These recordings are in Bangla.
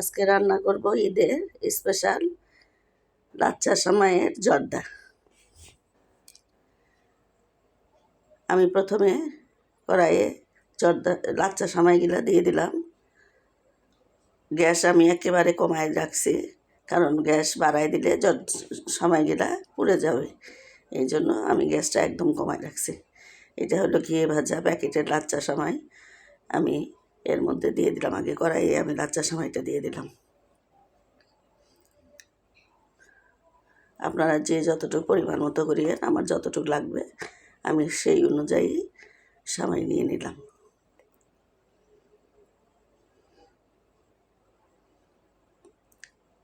আজকে রান্না করব ঈদের স্পেশাল লাচ্চা সময়ের জর্দা। আমি প্রথমে কড়াইয়ে জর্দা লাচ্চা সময়গুলো দিয়ে দিলাম। গ্যাস আমি একেবারে কমায় রাখছি, কারণ গ্যাস বাড়াই দিলে সময়গুলা পুড়ে যাবে। এই জন্য আমি গ্যাসটা একদম কমায় রাখছি। এটা হলো ঘিয়ে ভাজা প্যাকেটের লাচ্চা সময়। আমি এর মধ্যে দিয়ে দিলাম, আগে কড়াইয়ে আমি লাচ্চা সময়টা দিয়ে দিলাম। আপনারা যে যতটুকু পরিমাণ মতো করিয়ে আমার যতটুকু লাগবে, আমি সেই অনুযায়ী সময় নিয়ে নিলাম।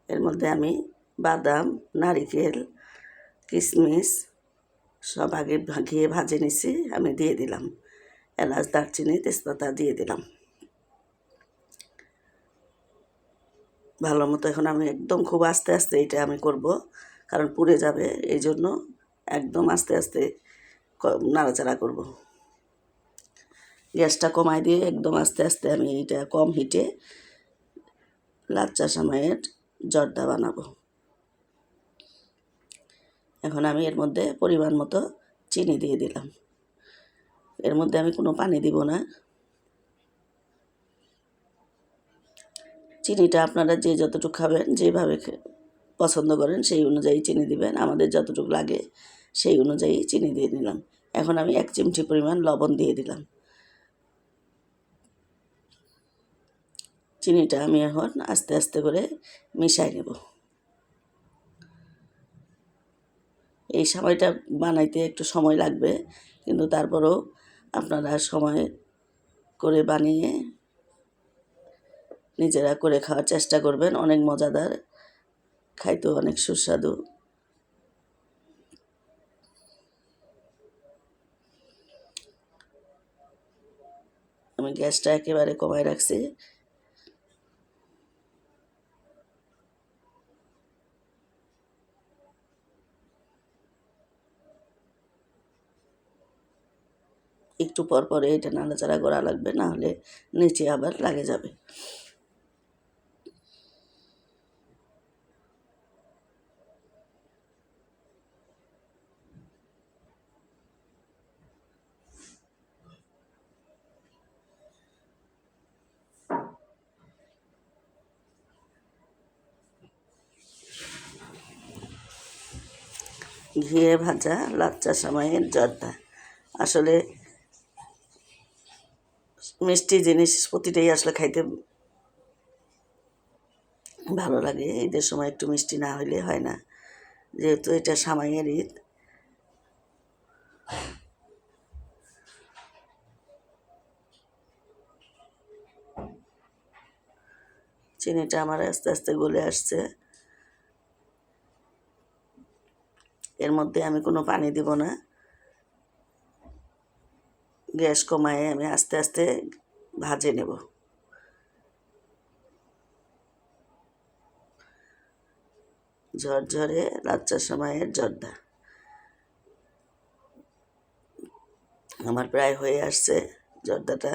এর মধ্যে আমি বাদাম, নারিকেল কিশমিশ সব আগে ঘিয়ে ভাজে নিছি, আমি দিয়ে দিলাম। এলাচ, দারচিনি, তেজপাতা দিয়ে দিলাম। ভালো মতো এখন আমি একদম খুব আস্তে আস্তে এটা আমি করব, কারণ পুড়ে যাবে, এই জন্য একদম আস্তে আস্তে নাড়াচাড়া করব। গ্যাসটা কমাই দিয়ে একদম আস্তে আস্তে আমি এইটা কম হিটে লাচ্চা সময়ের জর্দা বানাবো। এখন আমি এর মধ্যে পরিমাণ মতো চিনি দিয়ে দিলাম। এর মধ্যে আমি কোনো পানি দিব না। চিনিটা আপনারা যে যতটুকু খাবেন, যেভাবে পছন্দ করেন সেই অনুযায়ী চিনি দিবেন। আমাদের যতটুকু লাগে সেই অনুযায়ী চিনি দিয়ে দিলাম। এখন আমি এক চিমটি পরিমাণ লবণ দিয়ে দিলাম। চিনিটা আমি এখন আস্তে আস্তে করে মিশাই নেব। এই সময়টা বানাইতে একটু সময় লাগবে, কিন্তু তারপরেও আপনারা সময় করে বানিয়ে নিজেরা করে খাওয়ার চেষ্টা করবেন, অনেক মজাদার, খাইতেও অনেক সুস্বাদু। আমি গ্যাসটা একেবারে কমায় রাখছি। একটু পর পরে এটা নাড়াচাড়া করা লাগবে, না হলে নিচে আবার লাগে যাবে। ঘিয়ে ভাজা লাচ্চা সময়ের জর্দা। আসলে মিষ্টি জিনিস প্রতিটাই আসলে খাইতে ভালো লাগে। ঈদের সময় একটু মিষ্টি না হলে হয় না। যেহেতু এটা সামাইয়ের ঈদ। চিনিটা আমার আস্তে আস্তে গলে আসছে। এর মধ্যে আমি কোনো পানি দিব না। গ্যাস কমায় আমি আস্তে আস্তে ভাজে নেব। ঝরঝরে লাচ্চা সময়ের জর্দা। আমার প্রায় হয়ে আসছে জর্দাটা।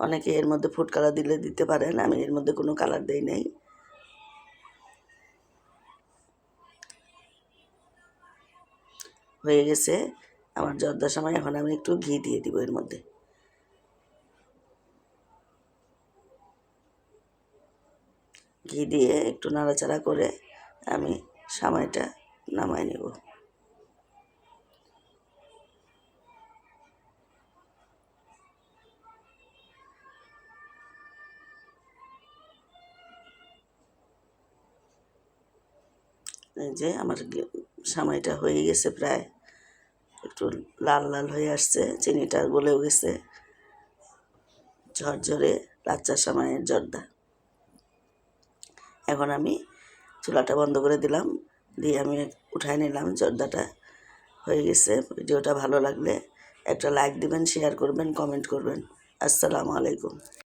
অনেকে এর মধ্যে ফুড কালার দিলে দিতে পারেন, আমি এর মধ্যে কোনো কালার দেই নাই। হয়ে গেছে। আমার জর্দার সময় এখন আমি একটু ঘি দিয়ে দিব এর মধ্যে। ঘি দিয়ে একটু নাড়াচাড়া করে আমি সময়টা নামাই নেব। এই যে আমার সময়টা হয়ে গেছে প্রায়। একটু লাল লাল হয়ে আসছে, চিনিটা গলেও গেছে। ঝরঝরে লাচ্চা সময়ের জর্দা। এখন আমি চুলাটা বন্ধ করে দিলাম, দিয়ে আমি উঠায় নিলাম জর্দাটা। হয়ে গেছে, ভিডিওটা ভালো লাগলে একটা লাইক দিবেন, শেয়ার করবেন, কমেন্ট করবেন। আসসালামু আলাইকুম।